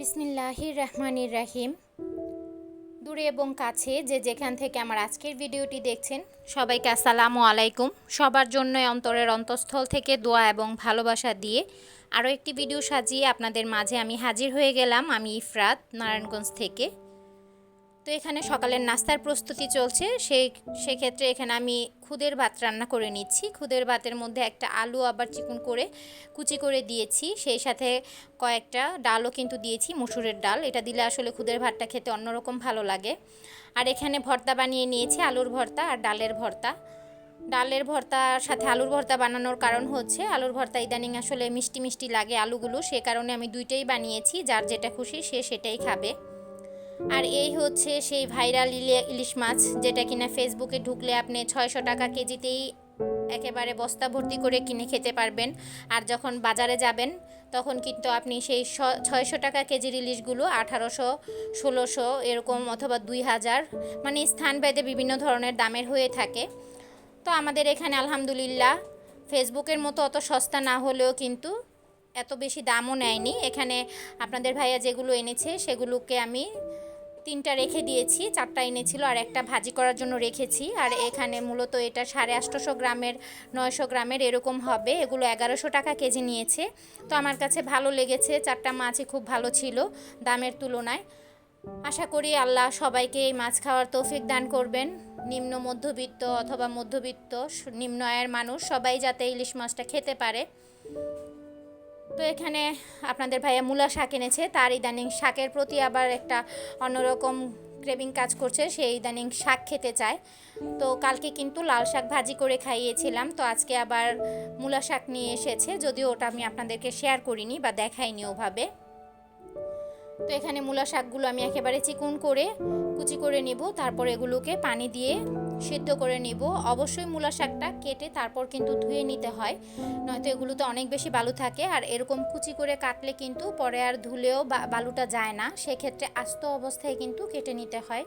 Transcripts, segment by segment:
বিসমিল্লাহির রহমানির রাহিম দূরে এবং কাছে যে যেখান থেকে আমার আজকের ভিডিওটি দেখছেন, সবাইকে আসসালামু আলাইকুম। সবার জন্য অন্তরের অন্তঃস্থল থেকে দোয়া এবং ভালোবাসা দিয়ে আরও একটি ভিডিও সাজিয়ে আপনাদের মাঝে আমি হাজির হয়ে গেলাম। আমি ইফরাত, নারায়ণগঞ্জ থেকে। তো এখানে সকালের নাস্তার প্রস্তুতি চলছে। সেই, সেক্ষেত্রে এখানে আমি খুদের ভাত রান্না করে নিচ্ছি। খুদের ভাতের মধ্যে একটা আলু, আবার চিকন করে কুচি করে দিয়েছি। সেই সাথে কয়েকটা ডালও কিন্তু দিয়েছি, মসুরের ডাল। এটা দিলে আসলে খুদের ভাতটা খেতে অন্যরকম ভালো লাগে। আর এখানে ভর্তা বানিয়ে নিয়েছি, আলুর ভর্তা আর ডালের ভর্তা। ডালের ভর্তার সাথে আলুর ভর্তা বানানোর কারণ হচ্ছে, আলুর ভর্তা ইদানিং আসলে মিষ্টি মিষ্টি লাগে আলুগুলো। সে কারণে আমি দুইটাই বানিয়েছি, যার যেটা খুশি সে সেটাই খাবে। আর এই হচ্ছে সেই ভাইরাল ইলিশ মাছ, যেটা কিনা ফেসবুকে ঢুকলে আপনি ছয়শো টাকা কেজিতেই একেবারে বস্তা ভর্তি করে কিনে খেতে পারবেন। আর যখন বাজারে যাবেন, তখন কিন্তু আপনি সেই ছয়শো টাকা কেজির ইলিশগুলো আঠারোশো, ষোলোশো এরকম অথবা দুই হাজার মানে স্থানভেদে বিভিন্ন ধরনের দামের হয়ে থাকে। তো আমাদের এখানে আলহামদুলিল্লাহ ফেসবুকের মতো অত সস্তা না হলেও কিন্তু এত বেশি দামও নেয়নি। এখানে আপনাদের ভাইয়া যেগুলো এনেছে, সেগুলোকে আমি তিনটা রেখে দিয়েছি, চারটা এনেছিল আর একটা ভাজি করার জন্য রেখেছি। আর এখানে মূলত এটা সাড়ে আটশোশো গ্রামের, নয়শো গ্রামের এরকম হবে। এগুলো এগারোশো টাকা কেজি নিয়েছে। তো আমার কাছে ভালো লেগেছে, চারটা মাছই খুব ভালো ছিল দামের তুলনায়। আশা করি আল্লাহ সবাইকে এই মাছ খাওয়ার তৌফিক দান করবেন। নিম্ন মধ্যবিত্ত অথবা মধ্যবিত্ত, নিম্ন আয়ের মানুষ সবাই যাতে ইলিশ মাছটা খেতে পারে। তো এখানে আপনাদের ভাইয়া মূলা শাক এনেছে। তার ইদানিং শাকের প্রতি আবার একটা অন্যরকম ক্রেভিং কাজ করছে। সে ইদানিং শাক খেতে চায়। তো কালকে কিন্তু লাল শাক ভাজি করে খাইয়েছিলাম। তো আজকে আবার মূলা শাক নিয়ে এসেছে। যদিও ওটা আমি আপনাদেরকে শেয়ার করিনি বা দেখাইনি ওভাবে। তো এখানে মূলা শাকগুলো আমি একেবারে চিকুন করে কুচি করে নিব, তারপর এগুলোকে পানি দিয়ে সিদ্ধ করে নিব। অবশ্যই মূলা শাকটা কেটে তারপর কিন্তু ধুয়ে নিতে হয়, নয়তো এগুলোতে অনেক বেশি বালু থাকে। আর এরকম কুচি করে কাটলে কিন্তু পরে আর ধুলেও বালুটা যায় না। সেক্ষেত্রে আস্ত অবস্থায় কিন্তু কেটে নিতে হয়।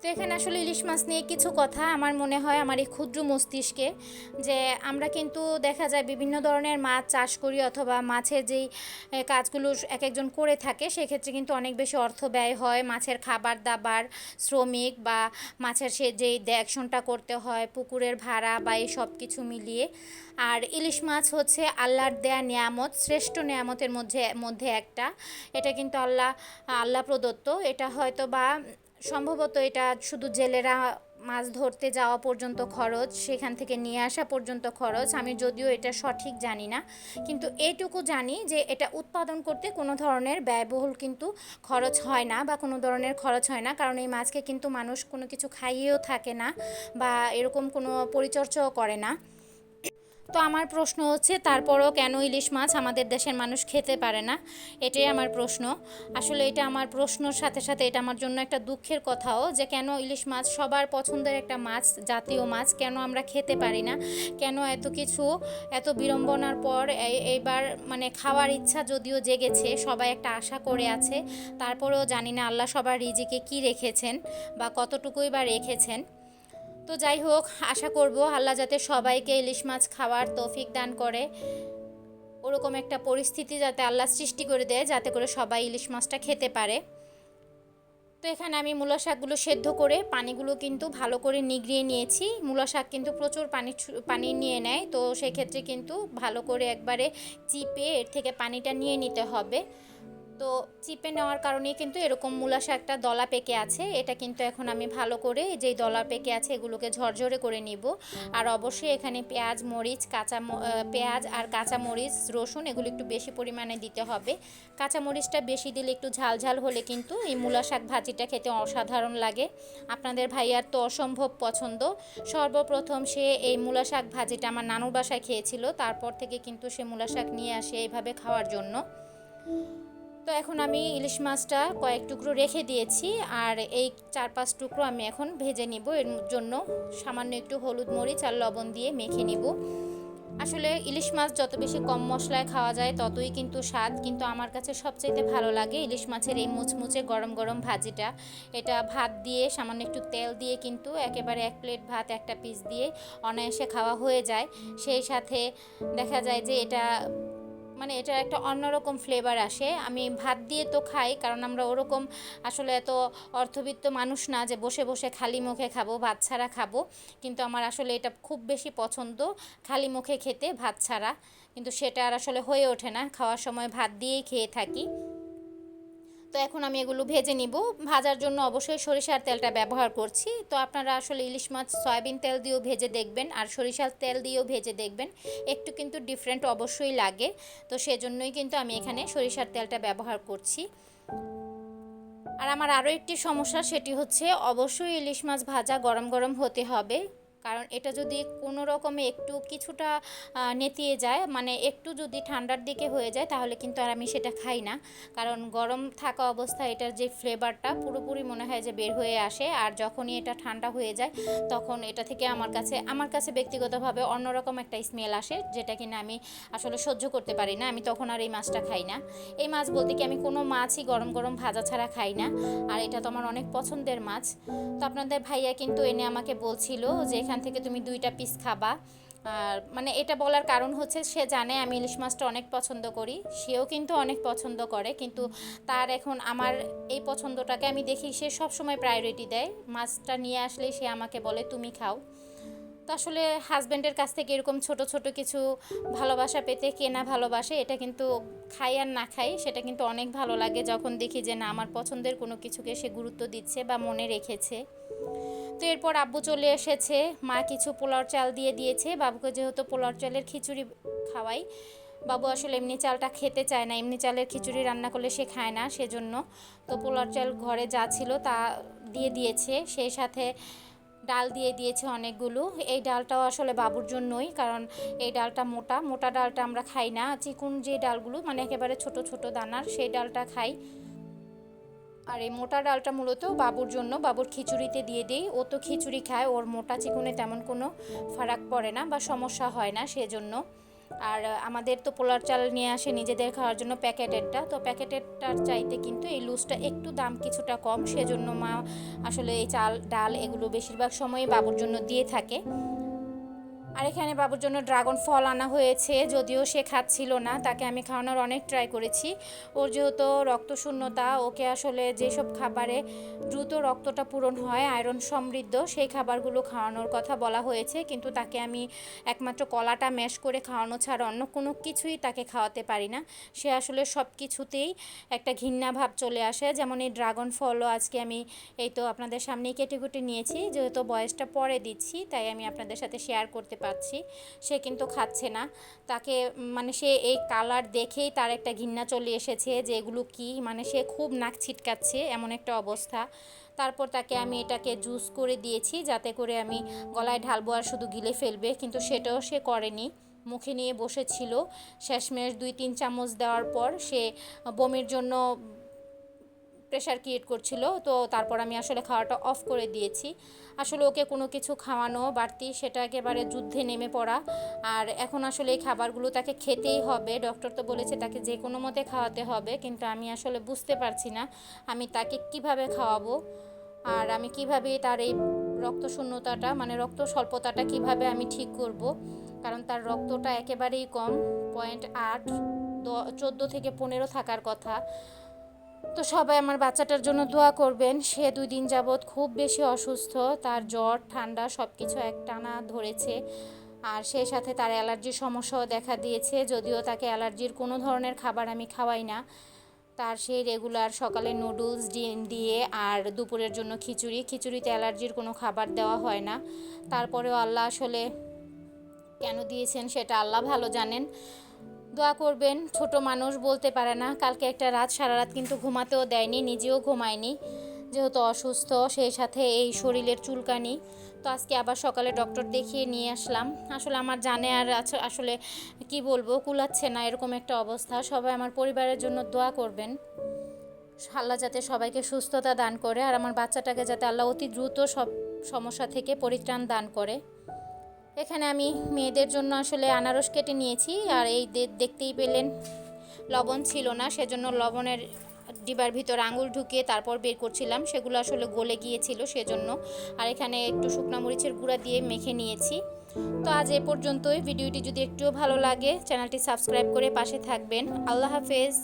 তো এখানে আসলে ইলিশ মাছ নিয়ে কিছু কথা আমার মনে হয় আমার এই ক্ষুদ্র মস্তিষ্কে, যে আমরা কিন্তু দেখা যায় বিভিন্ন ধরনের মাছ চাষ করি অথবা মাছের যেই কাজগুলো এক একজন করে থাকে, সেক্ষেত্রে কিন্তু অনেক বেশি অর্থ ব্যয় হয়। মাছের খাবার দাবার, শ্রমিক বা মাছের সে যেই দেখশনটা করতে হয়, পুকুরের ভাড়া বা এই সব কিছু মিলিয়ে। আর ইলিশ মাছ হচ্ছে আল্লাহর দেয়া নিয়ামত, শ্রেষ্ঠ নিয়ামতের মধ্যে মধ্যে একটা। এটা কিন্তু আল্লাহ আল্লাহ প্রদত্ত। এটা হয়তো বা সম্ভবত এটা শুধু জেলেরা মাছ ধরতে যাওয়া পর্যন্ত খরচ, সেখান থেকে নিয়ে আসা পর্যন্ত খরচ। আমি যদিও এটা সঠিক জানি না, কিন্তু এইটুকু জানি যে এটা উৎপাদন করতে কোনো ধরনের ব্যয়বহুল কিন্তু খরচ হয় না বা কোনো ধরনের খরচ হয় না, কারণ এই মাছকে কিন্তু মানুষ কোনো কিছু খাইয়েও থাকে না বা এরকম কোনো পরিচর্যাও করে না। তো আমার প্রশ্ন হচ্ছে, তারপরও কেন ইলিশ মাছ আমাদের দেশের মানুষ খেতে পারে না? এটাই আমার প্রশ্ন। আসলে এটা আমার প্রশ্নর সাথে সাথে এটা আমার জন্য একটা দুঃখের কথাও যে কেন ইলিশ মাছ সবার পছন্দের একটা মাছ, জাতীয় মাছ, কেন আমরা খেতে পারি না? কেন এত কিছু, এত বিড়ম্বনার পর এইবার মানে খাওয়ার ইচ্ছা যদিও জেগেছে, সবাই একটা আশা করে আছে, তারপরেও জানি না আল্লাহ সবার রিজিকে কি রেখেছেন বা কতটুকুই বা রেখেছেন। তো যাই হোক, আশা করব আল্লাহ যাতে সবাইকে ইলিশ মাছ খাওয়ার তৌফিক দান করে। ওরকম একটা পরিস্থিতি যাতে আল্লাহ সৃষ্টি করে দেয়, যাতে করে সবাই ইলিশ মাছটা খেতে পারে। তো এখানে আমি মূলা শাকগুলো সেদ্ধ করে পানিগুলো কিন্তু ভালো করে নিগড়িয়ে নিয়েছি। মূলা শাক কিন্তু প্রচুর পানি পানি নিয়ে নেয়, তো সেক্ষেত্রে কিন্তু ভালো করে একবারে চিপে এর থেকে পানিটা নিয়ে নিতে হবে। তো চিপে নেওয়ার কারণে কিন্তু এরকম মূলা শাকটা দলা পেকে আছে। এটা কিন্তু এখন আমি ভালো করে যেই দলা পেকে আছে এগুলোকে ঝরঝরে করে নিব। আর অবশ্যই এখানে পেঁয়াজ, মরিচ, কাঁচা পেঁয়াজ আর কাঁচা মরিচ, রসুন এগুলো একটু বেশি পরিমাণে দিতে হবে। কাঁচা মরিচটা বেশি দিলে একটু ঝাল ঝাল হলে কিন্তু এই মূলা শাক ভাজিটা খেতে অসাধারণ লাগে। আপনাদের ভাইয়ার তো অসম্ভব পছন্দ। সর্বপ্রথম সে এই মূলা শাক ভাজিটা আমার নানুর বাসায় খেয়েছিল। তারপর থেকে কিন্তু সে মূলা শাক নিয়ে আসে এইভাবে খাওয়ার জন্য। তো এখন আমি ইলিশ মাছটা কয়েক টুকরো রেখে দিয়েছি আর এই চার পাঁচ টুকরো আমি এখন ভেজে নিব। এর জন্য সামান্য একটু হলুদ মরিচ আর লবণ দিয়ে মেখে নিব। আসলে ইলিশ মাছ যত বেশি কম মশলায় খাওয়া যায় ততই কিন্তু স্বাদ, কিন্তু আমার কাছে সবচাইতে ভালো লাগে ইলিশ মাছের এই মুচমুচে গরম গরম ভাজিটা। এটা ভাত দিয়ে সামান্য একটু তেল দিয়ে কিন্তু একেবারে এক প্লেট ভাত, একটা পিস দিয়ে অনায়াসে খাওয়া হয়ে যায়। সেই সাথে দেখা যায় যে এটা মানে এটার একটা অন্যরকম ফ্লেভার আসে। আমি ভাত দিয়ে তো খাই, কারণ আমরা ওরকম আসলে এত অর্থবিত্ত মানুষ না যে বসে বসে খালি মুখে খাব, ভাত ছাড়া খাব। কিন্তু আমার আসলে এটা খুব বেশি পছন্দ, খালি মুখে খেতে ভাত ছাড়া। কিন্তু সেটা আর আসলে হয়ে ওঠে না। খাওয়ার সময় ভাত দিয়েই খেয়ে থাকি। তো এখন আমি এগুলো ভেজে নিব। ভাজার জন্য অবশ্যই সরিষার তেলটা ব্যবহার করছি। তো আপনারা আসলে ইলিশ মাছ, সয়াবিন তেল দিয়েও ভেজে দেখবেন আর সরিষার তেল দিয়েও ভেজে দেখবেন। একটু কিন্তু ডিফারেন্ট অবশ্যই লাগে। তো সেজন্যই কিন্তু আমি এখানে সরিষার তেলটা ব্যবহার করছি। আর আমার আরও একটি সমস্যা, সেটি হচ্ছে অবশ্যই ইলিশ মাছ ভাজা গরম গরম হতে হবে। কারণ এটা যদি কোনো রকমে একটু কিছুটা নেতিয়ে যায় মানে একটু যদি ঠান্ডার দিকে হয়ে যায়, তাহলে কিন্তু আর আমি সেটা খাই না। কারণ গরম থাকা অবস্থায় এটার যে ফ্লেভারটা পুরোপুরি মনে হয় যে বের হয়ে আসে, আর যখনই এটা ঠান্ডা হয়ে যায়, তখন এটা থেকে আমার কাছে আমার কাছে ব্যক্তিগতভাবে অন্যরকম একটা স্মেল আসে, যেটা কিনা আমি আসলে সহ্য করতে পারি না, আমি তখন আর এই মাছটা খাই না। এই মাছ বলতে কি আমি কোনো মাছই গরম গরম ভাজা ছাড়া খাই না, আর এটা তো আমার অনেক পছন্দের মাছ। তো আপনাদের ভাইয়া কিন্তু এনে আমাকে বলছিল যে এখান থেকে তুমি দুইটা পিস খাবা। আর মানে এটা বলার কারণ হচ্ছে, সে জানে আমি ইলিশ মাছটা অনেক পছন্দ করি। সেও কিন্তু অনেক পছন্দ করে, কিন্তু তার এখন আমার এই পছন্দটাকে আমি দেখি, সে সবসময় প্রায়োরিটি দেয়। মাছটা নিয়ে আসলে সে আমাকে বলে, তুমি খাও। তো আসলে হাজব্যান্ডের কাছ থেকে এরকম ছোট ছোট কিছু ভালোবাসা পেতে কেনা ভালোবাসে, এটা কিন্তু খাই আর না খাই, সেটা কিন্তু অনেক ভালো লাগে যখন দেখি যে না, আমার পছন্দের কোনো কিছুকে সে গুরুত্ব দিচ্ছে বা মনে রেখেছে। তো এরপর আব্বু চলে এসেছে, মা কিছু পোলাও চাল দিয়ে দিয়েছে, বাবুকে যেহেতু পোলাও চালের খিচুড়ি খাওয়াই, বাবু আসলে এমনি চালটা খেতে চায় না, এমনি চালের খিচুড়ি রান্না করলে সে খায় না, সেজন্য তো পোলাও চাল ঘরে যা ছিল তা দিয়ে দিয়েছে, সেই সাথে ডাল দিয়ে দিয়েছে অনেকগুলো। এই ডালটাও আসলে বাবুর জন্যই, কারণ এই ডালটা মোটা। মোটা ডালটা আমরা খাই না। চিকুন যে ডালগুলো মানে একেবারে ছোট ছোট দানার, সেই ডালটা খাই। আর এই মোটা ডালটা মূলত বাবুর জন্য। বাবুর খিচুড়িতে দিয়ে দিই। ও তো খিচুড়ি খায়, ওর মোটা চিকুনে তেমন কোনো ফারাক পড়ে না বা সমস্যা হয় না সেজন্য। আর আমাদের তো পোলার চাল নিয়ে আসে নিজেদের খাওয়ার জন্য প্যাকেটেরটা তো প্যাকেটেরটার চাইতে কিন্তু এই লুজটা একটু দাম কিছুটা কম। সেজন্য মা আসলে এই চাল, ডাল এগুলো বেশিরভাগ সময়ই বাবুর জন্য দিয়ে থাকে। আর এখানে বাবুর জন্য ড্রাগন ফল আনা হয়েছে, যদিও সে খাচ্ছিল না, তাকে আমি খাওয়ানোর অনেক ট্রাই করেছি। ওর যেহেতু রক্তশূন্যতা, ওকে আসলে যেসব খাবারে দ্রুত রক্তটা পূরণ হয় আয়রন সমৃদ্ধ, সেই খাবারগুলো খাওয়ানোর কথা বলা হয়েছে, কিন্তু তাকে আমি একমাত্র কলাটা ম্যাশ করে খাওয়ানো ছাড়া অন্য কোনো কিছুই তাকে খাওয়াতে পারি না। সে আসলে সব কিছুতেই একটা ঘৃণা ভাব চলে আসে, যেমন এই ড্রাগন ফলও আজকে আমি এই তো আপনাদের সামনেই কেটে কুটে নিয়েছি, যেহেতু বয়সটা পরে দিচ্ছি, তাই আমি আপনাদের সাথে শেয়ার করতে পারছি সে কিন্তু খাচ্ছে না। তাকে মানে সে এই কালার দেখেই তার একটা ঘৃণা চলে এসেছে যে এগুলো কি মানে সে খুব নাক ছিটকাচ্ছে এমন একটা অবস্থা। তারপর তাকে আমি এটাকে জুস করে দিয়েছি, যাতে করে আমি গলায় ঢালবো আর শুধু গিলে ফেলবে, কিন্তু সেটাও সে করেনি। মুখে নিয়ে বসেছিল। শেষমেশ দুই তিন চামচ দেওয়ার পর সে বমির জন্য প্রেশার ক্রিয়েট করছিল, তো তারপর আমি আসলে খাওয়াটা অফ করে দিয়েছি। আসলে ওকে কোনো কিছু খাওয়ানো বাড়তি, সেটা একেবারে যুদ্ধে নেমে পড়া। আর এখন আসলে এই খাবারগুলো তাকে খেতেই হবে। ডক্টর তো বলেছে তাকে যে কোনো মতে খাওয়াতে হবে, কিন্তু আমি আসলে বুঝতে পারছি না আমি তাকে কীভাবে খাওয়াবো আর আমি কীভাবে তার এই রক্ত শূন্যতাটা মানে রক্ত স্বল্পতাটা কীভাবে আমি ঠিক করব। কারণ তার রক্তটা একেবারেই কম পয়েন্ট আট চোদ্দ থেকে পনেরো থাকার কথা। তো সবাই আমার বাচ্চাটার জন্য দোয়া করবেন। সে দুই দিন যাবৎ খুব বেশি অসুস্থ, তার জ্বর, ঠান্ডা সব কিছু এক টানা ধরেছে আর সেই সাথে তার অ্যালার্জির সমস্যাও দেখা দিয়েছে। যদিও তাকে অ্যালার্জির কোনো ধরনের খাবার আমি খাওয়াই না। তার সেই রেগুলার সকালে নুডলস, ডিম দিয়ে আর দুপুরের জন্য খিচুড়ি। খিচুড়িতে অ্যালার্জির কোনো খাবার দেওয়া হয় না। তারপরেও আল্লাহ আসলে কেন দিয়েছেন সেটা আল্লাহ ভালো জানেন। দোয়া করবেন, ছোট মানুষ বলতে পারে না। কালকে একটা রাত, সারা রাত কিন্তু ঘুমাতেও দেয়নি, নিজেও ঘুমায়নি। যেহেতু অসুস্থ, সেই সাথে এই শরীরের চুলকানি। তো আজকে আবার সকালে ডক্টর দেখিয়ে নিয়ে আসলাম। আসলে আমার জানে আর আসলে কি বলব, কুলাচ্ছে না, এরকম একটা অবস্থা। সবাই আমার পরিবারের জন্য দোয়া করবেন। আল্লাহ যাতে সবাইকে সুস্থতা দান করে, আর আমার বাচ্চাটাকে যাতে আল্লাহ অতি দ্রুত সব সমস্যা থেকে পরিত্রাণ দান করে। এখানে আমি মেয়েদের জন্য আসলে আনারস কেটে নিয়েছি, আর এই দেখতেই পেলেন লবণ ছিল না, সেজন্য লবণের ডিবার ভিতর আঙুল ঢুকিয়ে তারপর বের করছিলাম। সেগুলো আসলে গলে গিয়েছিল সেজন্য। আর এখানে একটু শুকনো মরিচের গুঁড়া দিয়ে মেখে নিয়েছি। তো আজ এ পর্যন্তই। ভিডিওটি যদি একটুও ভালো লাগে, চ্যানেলটি সাবস্ক্রাইব করে পাশে থাকবেন। আল্লাহ হাফেজ।